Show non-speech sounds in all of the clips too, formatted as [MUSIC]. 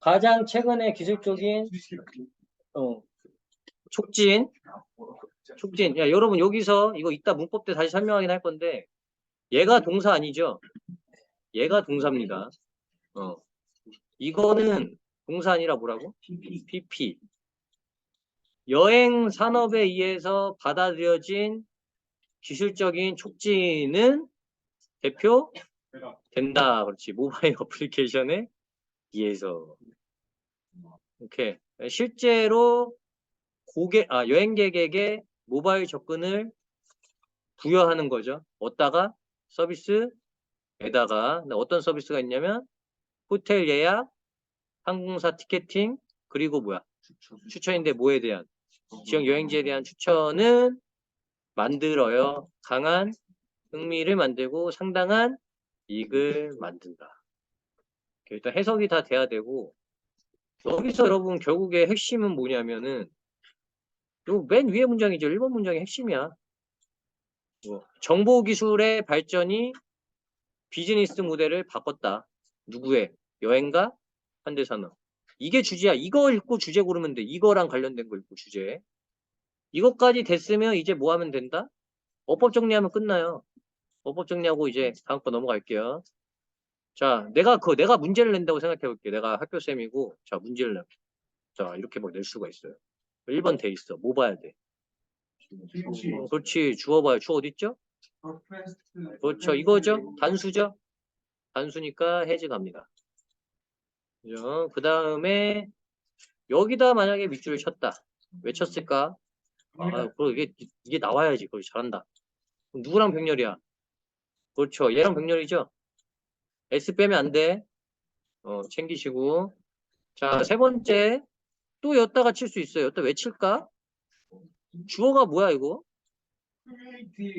가장 최근에 기술적인 어, 촉진, 촉진. 야, 여러분 여기서 이거 이따 문법 때 다시 설명하긴 할 건데 얘가 동사 아니죠? 얘가 동사입니다. 어. 이거는 동사 아니라 뭐라고? PP. 여행 산업에 의해서 받아들여진 기술적인 촉진은 대표 된다. 그렇지. 모바일 [LAUGHS] 어플리케이션에 의해서. 오케이. 실제로 고객, 아, 여행객에게 모바일 접근을 부여하는 거죠. 어디다가? 서비스에다가. 어떤 서비스가 있냐면 호텔 예약, 항공사 티켓팅, 그리고 뭐야? 추천 인데 뭐에 대한? 지역 여행지에 대한 추천은 만들어요. 강한 흥미를 만들고 상당한 이익을 만든다. 일단 해석이 다 돼야 되고 여기서 여러분 결국에 핵심은 뭐냐면은 요맨 위에 문장이죠. 1번 문장의 핵심이야. 뭐, 정보 기술의 발전이 비즈니스 모델을 바꿨다. 누구의? 여행가? 현대산업. 이게 주제야. 이거 읽고 주제 고르면 돼. 이거랑 관련된 거 읽고 주제. 이것까지 됐으면 이제 뭐 하면 된다? 어법 정리하면 끝나요. 어법 정리하고 이제 다음 거 넘어갈게요. 자, 내가 그 내가 문제를 낸다고 생각해 볼게. 내가 학교 쌤이고 자, 문제를 내. 자, 이렇게 막 낼 수가 있어요. 1번 돼 있어. 뭐 봐야 돼? 어, 그렇지. 주어 봐요. 주어 어디 있죠? 그렇죠. 이거죠. 단수죠. 단수니까 해지 갑니다. 그죠? 그 다음에 여기다 만약에 밑줄을 쳤다. 왜 쳤을까? 아, 그럼 이게 이게 나와야지. 그걸 잘한다. 누구랑 병렬이야? 그렇죠. 얘랑 병렬이죠. S 빼면 안 돼. 어, 챙기시고. 자, 세 번째. 또 였다가 칠 수 있어요. 였다 왜 칠까? 주어가 뭐야, 이거?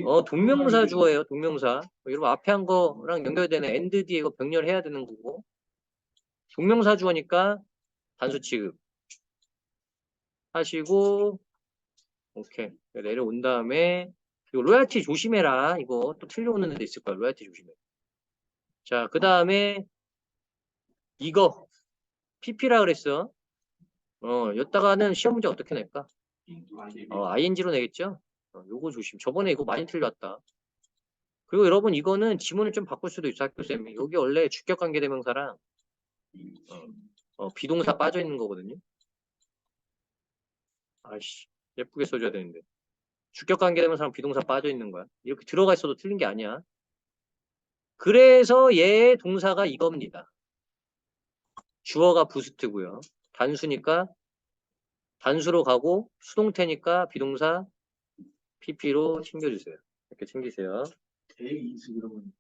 어, 동명사 주어예요, 동명사. 여러분 앞에 한 거랑 연결되는 and 뒤에 이거 병렬해야 되는 거고. 동명사 주어니까 단수 취급. 하시고, 오케이. 내려온 다음에, 이거 로얄티 조심해라. 이거 또 틀려오는 애도 있을 거야. 로얄티 조심해. 자, 그 다음에, 이거, PP라 그랬어. 어, 여기다가는 시험 문제 어떻게 낼까? 어, ing로 내겠죠? 어, 요거 조심. 저번에 이거 많이 틀렸다. 그리고 여러분 이거는 지문을 좀 바꿀 수도 있어 학교 쌤이. 여기 원래 주격 관계 대명사랑 어, 어, 비동사 빠져 있는 거거든요. 아이씨 예쁘게 써줘야 되는데. 주격 관계대명사랑 비동사 빠져 있는 거야. 이렇게 들어가 있어도 틀린 게 아니야. 그래서 얘의 동사가 이겁니다. 주어가 부스트고요. 단수니까 단수로 가고 수동태니까 비동사 PP로 챙겨주세요. 이렇게 챙기세요.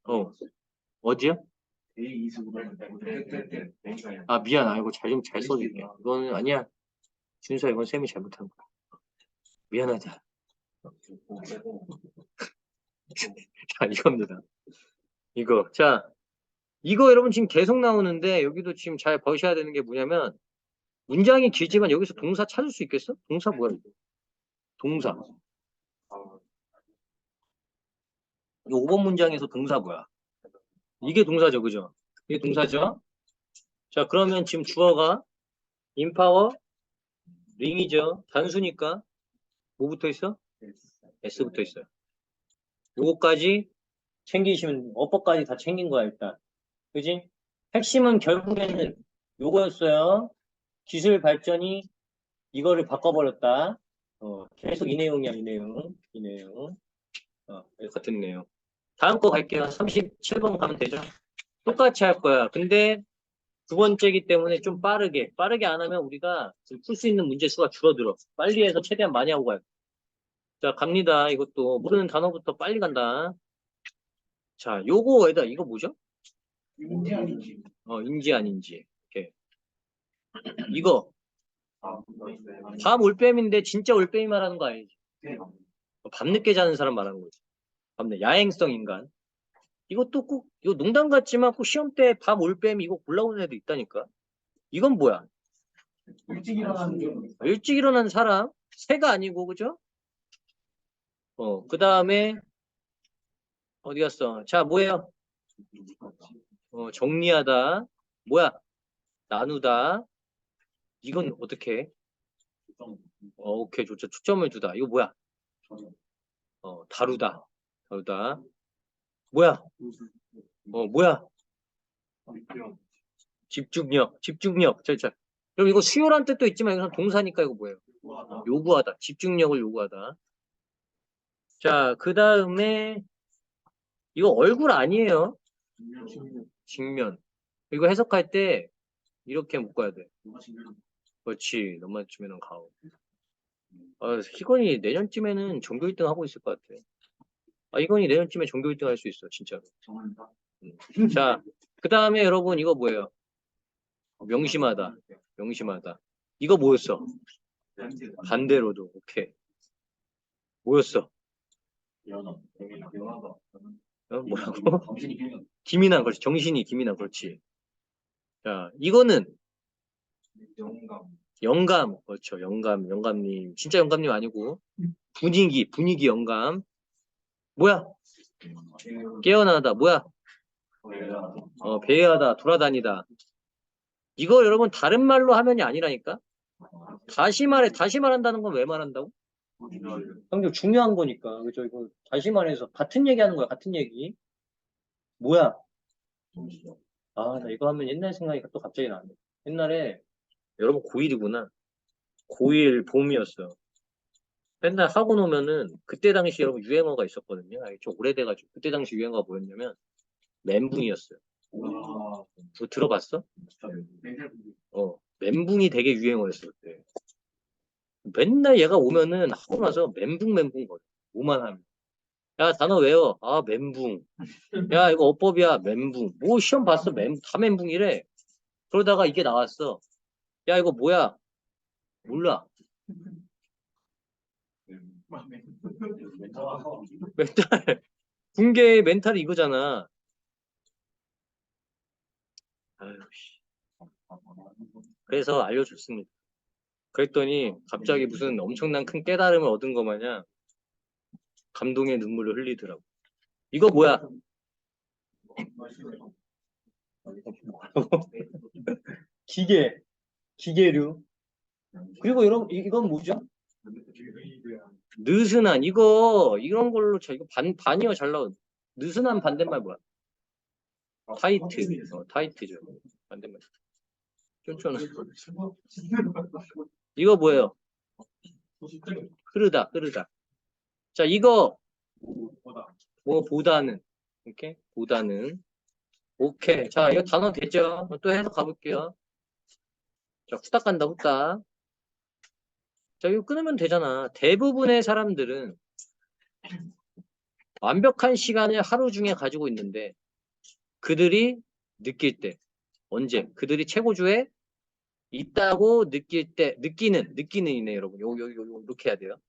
어. 어디요? 아 미안 아 이거 잘좀 잘 써줄게. 이거는 아니야. 준수야 이건 쌤이 잘못한 거야. 미안하다. 자 이겁니다. 이거 자 이거 여러분 지금 계속 나오는데 여기도 지금 잘 보셔야 되는 게 뭐냐면 문장이 길지만 여기서 동사 찾을 수 있겠어? 동사 뭐야 이거? 동사. 이 5번 문장에서 동사 뭐야? 이게 동사죠, 그죠? 이게 동사죠? 자, 그러면 지금 주어가 인파워 링이죠. 단수니까 뭐 붙어 있어? S 붙어 있어요. 요거까지 챙기시면 어법까지 다 챙긴 거야, 일단. 그지? 핵심은 결국에는 요거였어요. 기술 발전이 이거를 바꿔버렸다. 어, 계속 이 내용이야, 이 내용. 이 내용. 어, 같은 내용. 다음 거 갈게요. 37번 가면 되죠? 똑같이 할 거야. 근데 두 번째이기 때문에 좀 빠르게. 빠르게 안 하면 우리가 풀 수 있는 문제 수가 줄어들어. 빨리 해서 최대한 많이 하고 가요. 자, 갑니다. 이것도 모르는 단어부터 빨리 간다. 자, 요거 에다 이거 뭐죠? 어, 인지 아닌지. 이렇게. 이거 밤 올빼미인데 진짜 올빼미 말하는 거 아니지? 어, 밤늦게 자는 사람 말하는 거지. 밤늦 야행성 인간. 이것도 꼭 이거 농담 같지만 꼭 시험 때 밤 올빼미 이거 골라오는 애도 있다니까. 이건 뭐야? 일찍 일어나는 게 일찍 일어난 사람? 새가 아니고 그죠? 어, 그 다음에 어디 갔어? 자, 뭐예요? 어, 정리하다. 뭐야? 나누다. 이건 어떻게 해? 어, 오케이, 좋죠. 초점을 두다. 이거 뭐야? 어, 다루다. 다루다. 뭐야? 어, 뭐야? 집중력. 집중력. 자, 자. 그럼 이거 수요란 뜻도 있지만 이건 동사니까 이거 뭐예요? 요구하다. 집중력을 요구하다. 자, 그 다음에 이거 얼굴 아니에요. 직면. 이거 해석할 때 이렇게 묶어야 돼. 그렇지. 너만 치면은 가오. 아, 희건이 내년쯤에는 전교 1등 하고 있을 것 같아. 아, 희건이 내년쯤에 전교 1등 할 수 있어, 진짜로. 자, 그 다음에 여러분 이거 뭐예요? 명심하다. 명심하다. 이거 뭐였어? 반대로도. 오케이. 뭐였어? 어, 뭐라고? 기민한, 그렇지. 정신이 기민한, 그렇지. 자, 이거는 영감, 그렇죠. 영감, 영감님. 진짜 영감님 아니고, 분위기, 분위기 영감. 뭐야? 깨어나다. 뭐야? 어, 배회하다, 돌아다니다. 이거 여러분 다른 말로 하면이 아니라니까? 다시 말해, 다시 말한다는 건 왜 말한다고? 굉장히 중요한 거니까. 그죠? 이거 다시 말해서 같은 얘기 하는 거야, 같은 얘기. 뭐야? 아, 나 이거 하면 옛날 생각이 또 갑자기 나네. 옛날에, 여러분 고1이구나. 고1 봄이었어요. 맨날 하고 노면은, 그때 당시 여러분 유행어가 있었거든요. 아, 좀 오래돼가지고. 그때 당시 유행어가 뭐였냐면, 멘붕이었어요. 그거 들어봤어? 어, 멘붕이 되게 유행어였어, 그때. 맨날 얘가 오면은 하고 나서 멘붕 멘붕 거려. 뭐만 하면. 야, 단어 외워. 아, 멘붕. 야, 이거 어법이야. 멘붕. 뭐 시험 봤어? 멘, 다 멘붕이래. 그러다가 이게 나왔어. 야, 이거 뭐야? 몰라. 멘탈. 붕괴의 멘탈이 이거잖아. 아유, 씨. 그래서 알려줬습니다. 그랬더니 갑자기 무슨 엄청난 큰 깨달음을 얻은 것 마냥 감동의 눈물을 흘리더라고. 이거 뭐야? [LAUGHS] 기계, 기계류. 그리고 여러분 이- 이건 뭐죠? 느슨한 이거 이런 걸로 저 이거 반 반이어 잘 나온 느슨한 반대말 뭐야? 타이트, 어, 타이트죠. 반대말. 쫀쫀한. [LAUGHS] 이거 뭐예요? 흐르다, 흐르다. 자, 이거 뭐 보다는 이렇게 보다는 오케이. 자, 이거 단어 됐죠? 또 해서 가볼게요. 자, 후딱 간다, 후딱. 자, 이거 끊으면 되잖아. 대부분의 사람들은 완벽한 시간을 하루 중에 가지고 있는데 그들이 느낄 때 언제? 그들이 최고주에 있다고 느낄 때 느끼는 느끼는 이네 여러분. 요 요 요 이렇게 해야 돼요.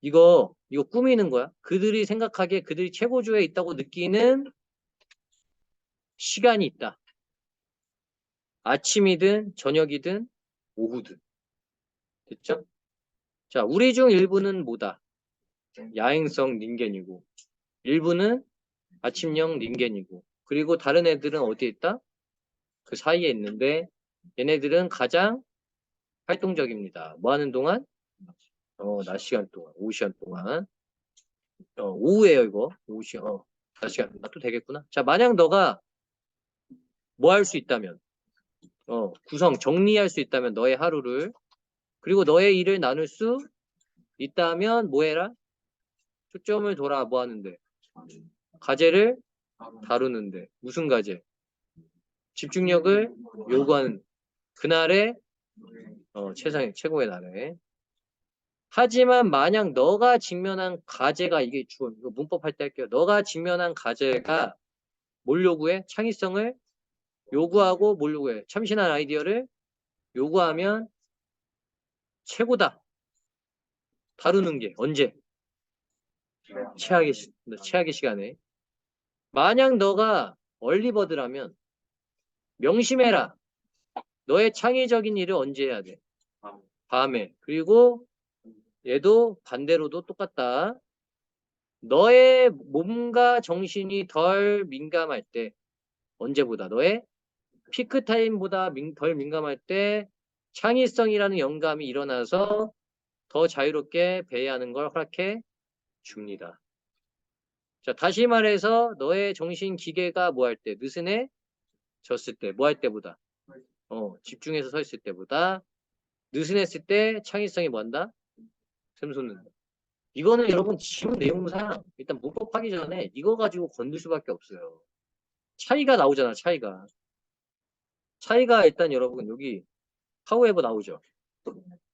이거 이거 꾸미는 거야. 그들이 생각하기에 그들이 최고조에 있다고 느끼는 시간이 있다. 아침이든 저녁이든 오후든. 됐죠? 자, 우리 중 일부는 뭐다? 야행성 닌겐이고 일부는 아침형 닌겐이고 그리고 다른 애들은 어디에 있다? 그 사이에 있는데 얘네들은 가장 활동적입니다. 뭐 하는 동안? 어, 낮 시간 동안, 오후 시간 동안. 어, 오후에요, 이거. 오후 시간, 어, 낮 시간. 나도 되겠구나. 자, 만약 너가 뭐 할 수 있다면, 어, 구성, 정리할 수 있다면 너의 하루를, 그리고 너의 일을 나눌 수 있다면 뭐 해라? 초점을 돌아 뭐 하는데? 과제를 다루는데. 무슨 과제? 집중력을 요구하는 그날의 어, 최상의 최고의 날에 하지만 만약 너가 직면한 과제가 이게 주 이거 문법 할 때 할게요. 너가 직면한 과제가 뭘 요구해? 창의성을 요구하고 뭘 요구해? 참신한 아이디어를 요구하면 최고다. 다루는 게 언제? 최악의 시, 최악의 시간에. 만약 너가 얼리버드라면 명심해라. 너의 창의적인 일을 언제 해야 돼? 밤에. 그리고 얘도 반대로도 똑같다. 너의 몸과 정신이 덜 민감할 때, 언제보다 너의 피크 타임보다 민- 덜 민감할 때 창의성이라는 영감이 일어나서 더 자유롭게 배회하는 걸 허락해 줍니다. 자, 다시 말해서 너의 정신 기계가 뭐 할 때, 느슨해 졌을 때, 뭐 할 때보다, 어, 집중해서 서 있을 때보다 느슨했을 때 창의성이 뭐 한다? 샘솟는다. 이거는 여러분 지문 내용상 일단 문법 하기 전에 이거 가지고 건들 수밖에 없어요. 차이가 나오잖아, 차이가. 차이가 일단 여러분 여기 하우에버 나오죠.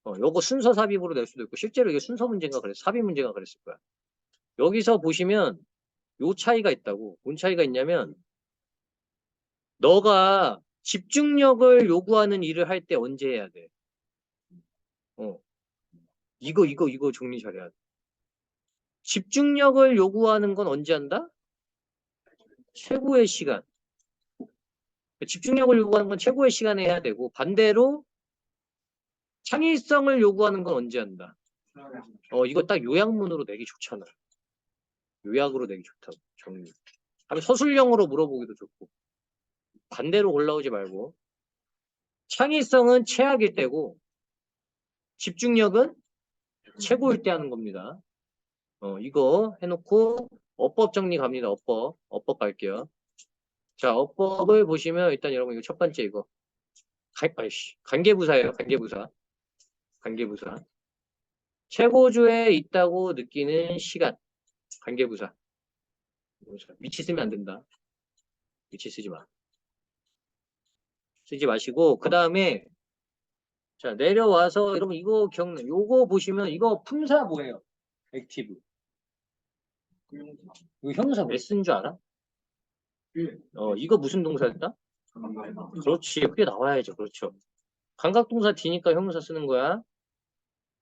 어, 요거 순서 삽입으로 낼 수도 있고 실제로 이게 순서 문제인가 그랬 삽입 문제가 그랬을 거야. 여기서 보시면 요 차이가 있다고. 뭔 차이가 있냐면 너가 집중력을 요구하는 일을 할 때 언제 해야 돼? 어. 이거 이거 이거 정리 잘해야 돼. 집중력을 요구하는 건 언제 한다? 최고의 시간. 집중력을 요구하는 건 최고의 시간에 해야 되고 반대로 창의성을 요구하는 건 언제 한다? 어 이거 딱 요약문으로 내기 좋잖아. 요약으로 내기 좋다고 정리. 아니 서술형으로 물어보기도 좋고 반대로 올라오지 말고 창의성은 최악일 때고 집중력은 최고일 때 하는 겁니다. 어 이거 해놓고 어법 정리 갑니다. 어법 어법 갈게요. 자 어법을 보시면 일단 여러분 이거 첫 번째 이거 가, 아이씨, 관계부사예요. 관계부사. 관계부사. 최고조에 있다고 느끼는 시간. 관계부사. 미치 쓰면 안 된다. 미치 쓰지 마. 쓰지 마시고 그 다음에 자 내려와서 여러분 이거 기억나 요거 보시면 이거 품사 뭐예요? 액티브. 이거 형용사 왜 쓴 줄 알아? 어 이거 무슨 동사였다? 그렇지 그게 나와야죠 그렇죠 감각동사 뒤니까 형용사 쓰는 거야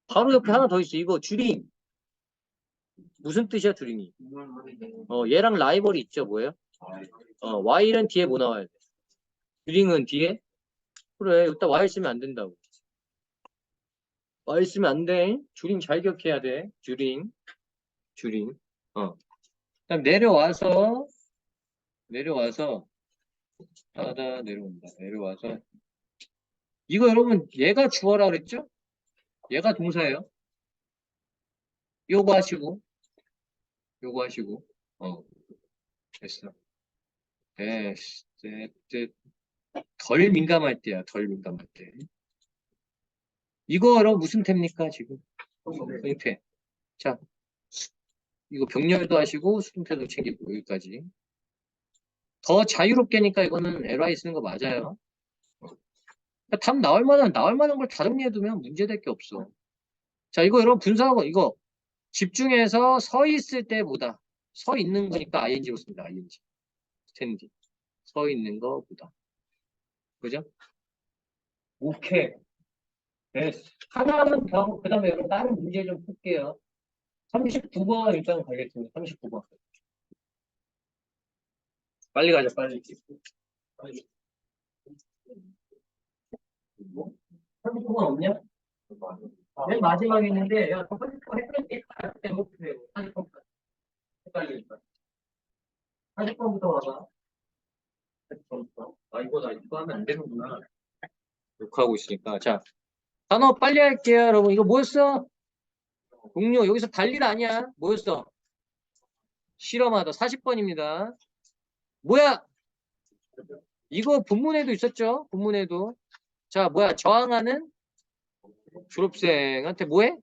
바로 옆에 하나 더 있어 이거 주링 무슨 뜻이야 주링이 어 얘랑 라이벌이 있죠 뭐예요 어 while은 뒤에 뭐 나와야 돼 주링은 뒤에 그래 여기다 while 쓰면 안 된다고 while 쓰면 안돼 주링 잘 기억해야 돼 주링 주링 어 그다음 내려와서 내려와서 하다 내려온다. 내려와서 이거 여러분 얘가 주어라 그랬죠? 얘가 동사예요. 요거 하시고 요거 하시고 어 됐어. 됐어. 됐, 됐. 덜 민감할 때야. 덜 민감할 때. 이거 여러분 무슨 태입니까 지금? 수동태. 자 이거 병렬도 하시고 수동태도 챙기고 여기까지. 더 자유롭게니까 이거는 LI 쓰는 거 맞아요. 그러니까 답 나올 만한 나올 만한 걸 다 정리해두면 문제될 게 없어. 자 이거 여러분 분사하고 이거 집중해서 서 있을 때보다 서 있는 거니까 ing로 씁니다. ing 스탠디 서 있는 거보다 그죠? 오케이. 네. 하나는 더 하고 그 다음에 여러분 다른 문제 좀 풀게요. 39번 일단 가겠습니다. 39번. 빨리 가자, 빨리. 빨리. 39번 없냐? 맨 마지막에 있는데, 야, 39번 헷갈릴 때 해볼게요. 40번. 헷갈리니까. 40번부터 와봐. 40번부터. 아, 이거 나 이거 하면 안 되는구나. 녹화하고 있으니까. 자, 단어 빨리 할게요, 여러분. 이거 뭐였어? 동료, 여기서 달리다 아니야. 뭐였어? 실험하다. 40번입니다. 뭐야? 이거 본문에도 있었죠? 본문에도. 자, 뭐야? 저항하는 졸업생한테 뭐해?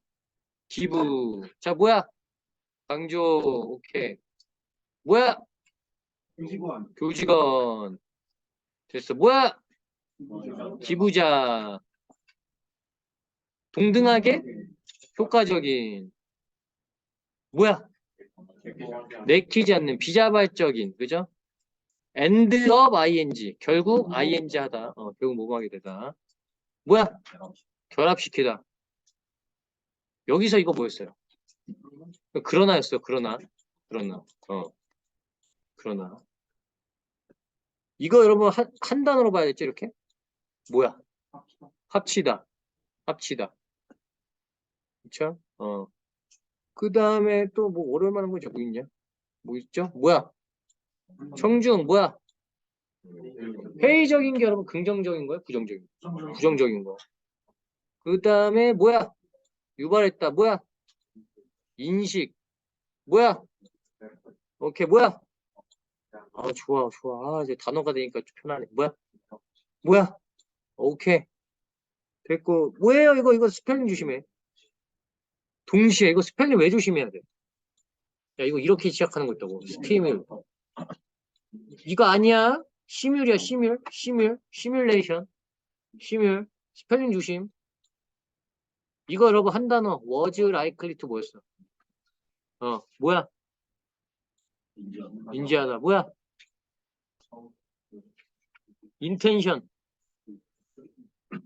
기부. 자, 뭐야? 강조. 오케이. 뭐야? 유지관 교직원. 됐어. 뭐야? 기부자. 동등하게 효과적인. 뭐야? 내키지 않는 비자발적인. 그죠? end of ing. 결국 ing 하다. 어, 결국 뭐뭐 하게 되다. 뭐야? 결합시키다. 여기서 이거 뭐였어요? 그러나였어요. 그러나. 그러나. 어. 그러나. 이거 여러분 한, 한 단어로 봐야겠죠, 이렇게? 뭐야? 합치다. 합치다. 그쵸? 어. 그 다음에 또 뭐 오랜만에 뭐 자꾸 있냐? 뭐 있죠? 뭐야? 청중, 뭐야? 회의적인 게 여러분 긍정적인 거예요? 부정적인 거? 부정적인 거. 그 다음에 뭐야? 유발했다. 뭐야? 인식. 뭐야? 오케이. 뭐야? 아 좋아 좋아. 아, 이제 단어가 되니까 좀 편하네. 뭐야? 뭐야? 오케이. 됐고 뭐예요? 이거 이거 스펠링 조심해. 동시에 이거 스펠링 왜 조심해야 돼? 야 이거 이렇게 시작하는 거 있다고. 스팀을. 이거 아니야? 시뮬이야 시뮬. 시뮬. 시뮬레이션. 시뮬. 스펠링 조심. 이거 여러분 한 단어. was likely 뭐였어? 어 뭐야? 인지하다. 뭐야? 인텐션.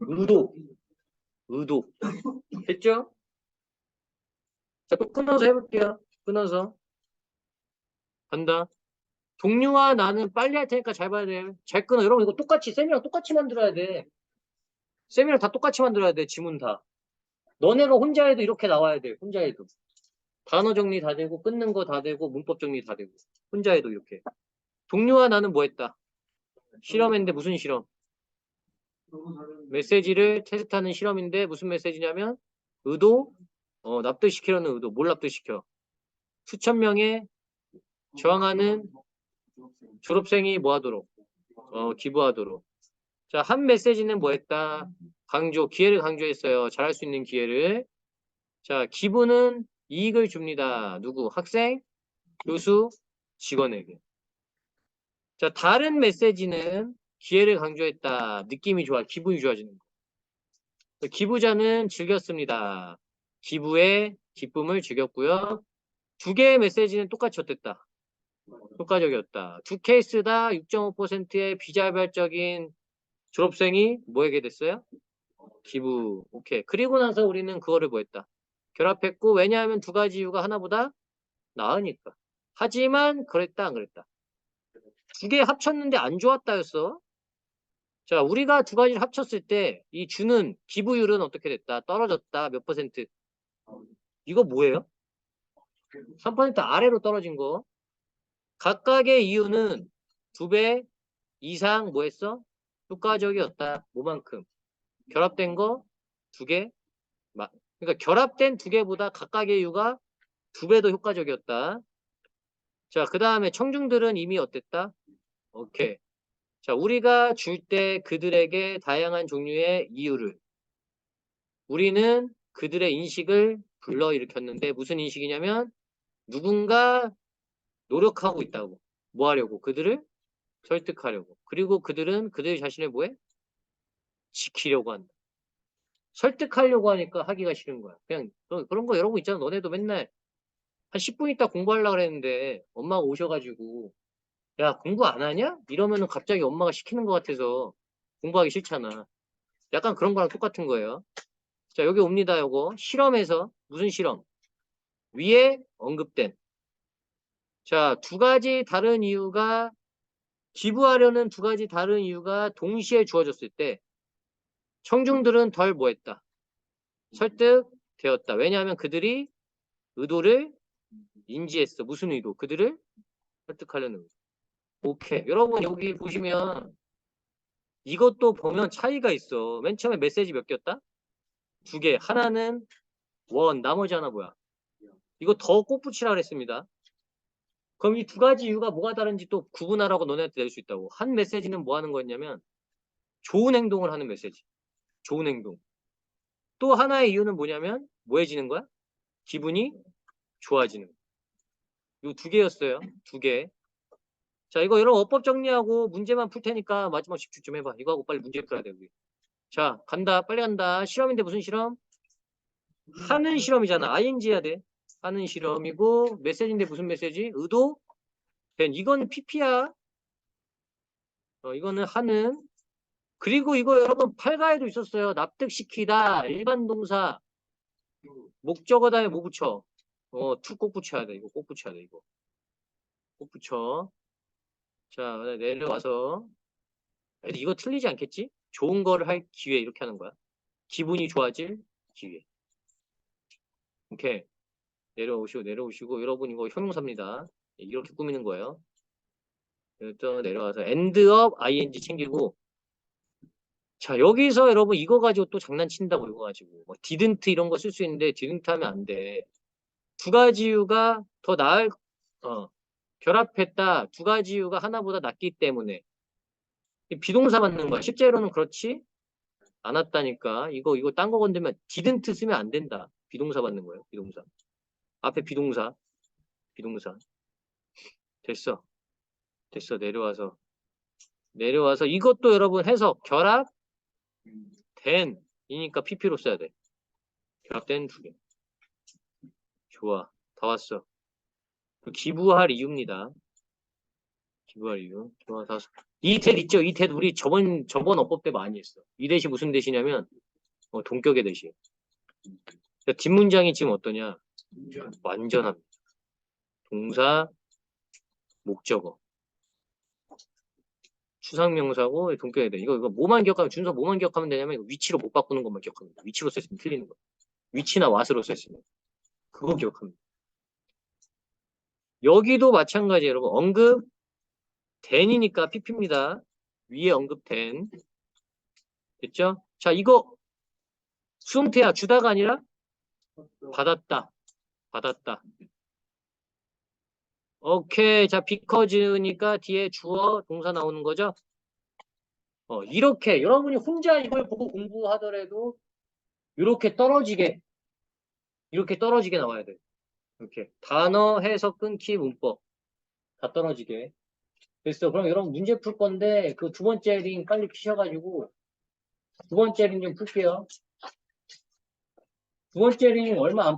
의도. 의도. 됐죠? 자, 또 끊어서 해볼게요. 끊어서. 간다. 동료와 나는 빨리 할 테니까 잘 봐야 돼. 잘 끊어. 여러분, 이거 똑같이, 쌤이랑 똑같이 만들어야 돼. 쌤이랑 다 똑같이 만들어야 돼. 지문 다. 너네가 혼자 해도 이렇게 나와야 돼. 혼자 해도. 단어 정리 다 되고, 끊는 거 다 되고, 문법 정리 다 되고. 혼자 해도 이렇게. 동료와 나는 뭐 했다? 실험했는데 무슨 실험? 메시지를 테스트하는 실험인데 무슨 메시지냐면 의도 어, 납득시키려는 의도 뭘 납득시켜 수천 명의 저항하는 졸업생이 뭐 하도록 어, 기부하도록 자 한 메시지는 뭐 했다 강조 기회를 강조했어요 잘할 수 있는 기회를 자 기부는 이익을 줍니다 누구 학생 교수 직원에게 자 다른 메시지는 기회를 강조했다. 느낌이 좋아. 기분이 좋아지는 거. 기부자는 즐겼습니다. 기부의 기쁨을 즐겼고요. 두 개의 메시지는 똑같이 어땠다. 효과적이었다. 두 케이스 다 6.5%의 비자발적인 졸업생이 뭐에게 됐어요? 기부. 오케이. 그리고 나서 우리는 그거를 뭐 했다. 결합했고 왜냐하면 두 가지 이유가 하나보다 나으니까. 하지만 그랬다 안 그랬다. 두 개 합쳤는데 안 좋았다였어. 자, 우리가 두 가지를 합쳤을 때 이 주는 기부율은 어떻게 됐다? 떨어졌다. 몇 퍼센트? 이거 뭐예요? 3% 아래로 떨어진 거. 각각의 이유는 두 배 이상 뭐 했어? 효과적이었다. 뭐만큼? 결합된 거 두 개. 마- 그러니까 결합된 두 개보다 각각의 이유가 두 배 더 효과적이었다. 자, 그 다음에 청중들은 이미 어땠다? 오케이. 자, 우리가 줄 때 그들에게 다양한 종류의 이유를 우리는 그들의 인식을 불러일으켰는데 무슨 인식이냐면 누군가 노력하고 있다고. 뭐 하려고? 그들을 설득하려고. 그리고 그들은 그들 자신을 뭐해? 지키려고 한다. 설득하려고 하니까 하기가 싫은 거야. 그냥 너 그런 거 여러분 있잖아. 너네도 맨날 한 10분 있다 공부하려고 그랬는데 엄마가 오셔가지고 야 공부 안 하냐? 이러면은 갑자기 엄마가 시키는 것 같아서 공부하기 싫잖아. 약간 그런 거랑 똑같은 거예요. 자 여기 옵니다. 요거 실험에서 무슨 실험? 위에 언급된 자 두 가지 다른 이유가 기부하려는 두 가지 다른 이유가 동시에 주어졌을 때 청중들은 덜 뭐했다? 설득되었다. 왜냐하면 그들이 의도를 인지했어. 무슨 의도? 그들을 설득하려는 의도. 오케이. 여러분 여기 보시면 이것도 보면 차이가 있어. 맨 처음에 메시지 몇 개였다? 두 개. 하나는 원, 나머지 하나 뭐야? 이거 더 꽃붙이라 그랬습니다. 그럼 이 두 가지 이유가 뭐가 다른지 또 구분하라고 너네한테 낼 수 있다고. 한 메시지는 뭐 하는 거였냐면 좋은 행동을 하는 메시지. 좋은 행동. 또 하나의 이유는 뭐냐면 뭐해지는 거야? 기분이 좋아지는 거. 이두 개였어요. 두 개. 자, 이거 여러분 어법 정리하고 문제만 풀 테니까 마지막 집중 좀 해봐. 이거 하고 빨리 문제 풀어야 돼, 우리. 자, 간다. 빨리 간다. 실험인데 무슨 실험? 하는 실험이잖아. ing 해야 돼. 하는 실험이고 메시지인데 무슨 메시지? 의도? 된 이건 pp야. 어, 이거는 하는. 그리고 이거 여러분 팔가에도 있었어요. 납득시키다. 일반 동사. 목적어 다음에 뭐 붙여? 어, 투 꼭 붙여야 돼. 이거 꼭 붙여야 돼. 이거. 꼭 붙여. 자, 내려와서. 이거 틀리지 않겠지? 좋은 거를 할 기회 이렇게 하는 거야. 기분이 좋아질 기회. 오케이. 내려오시고 내려오시고 여러분 이거 형용사입니다. 이렇게 꾸미는 거예요. 또 내려와서 end of ing 챙기고 자 여기서 여러분 이거 가지고 또 장난친다고 이거 가지고 뭐 didn't 이런 거 쓸 수 있는데 didn't 하면 안 돼. 두 가지 이유가 더 나을 어 결합했다 두 가지 이유가 하나보다 낫기 때문에 이 비동사 맞는 거야. 실제로는 그렇지 않았다니까. 이거 이거 딴 거 건들면 didn't 쓰면 안 된다. 비동사 받는 거예요. 비동사. 앞에 비동사. 비동사. 됐어. 됐어. 내려와서. 내려와서 이것도 여러분 해석 결합 된 이니까 pp로 써야 돼. 결합된 두 개. 좋아. 다 왔어. 그 기부할 이유입니다. 기부할 이유. 좋아. 다 왔어. 이텟 있죠? 이텟 우리 저번 저번 어법 때 많이 했어. 이 대시 무슨 대시냐면 어, 동격의 대시. 그러니까 뒷문장이 지금 어떠냐? 완전합니다. 동사, 목적어. 추상명사고 동격의 대. 이거 이거 뭐만 기억하면 준서 뭐만 기억하면 되냐면 이거 위치로 못 바꾸는 것만 돼. 위치로 썼으면 틀리는 거. 위치나 왓으로 썼으면 그거 기억합니다. 여기도 마찬가지 여러분 언급 된이니까 pp입니다. 위에 언급된 됐죠? 자 이거 수동태야 주다가 아니라 받았다. 받았다. 오케이. 자, because니까 뒤에 주어 동사 나오는 거죠? 어, 이렇게 여러분이 혼자 이걸 보고 공부하더라도 이렇게 떨어지게 이렇게 떨어지게 나와야 돼. 이렇게 단어 해석 끊기 문법 다 떨어지게. 됐어. 그럼 여러분 문제 풀 건데 그 두 번째 링 빨리 피셔가지고 두 번째 링 좀 풀게요. 두 번째 링 얼마 안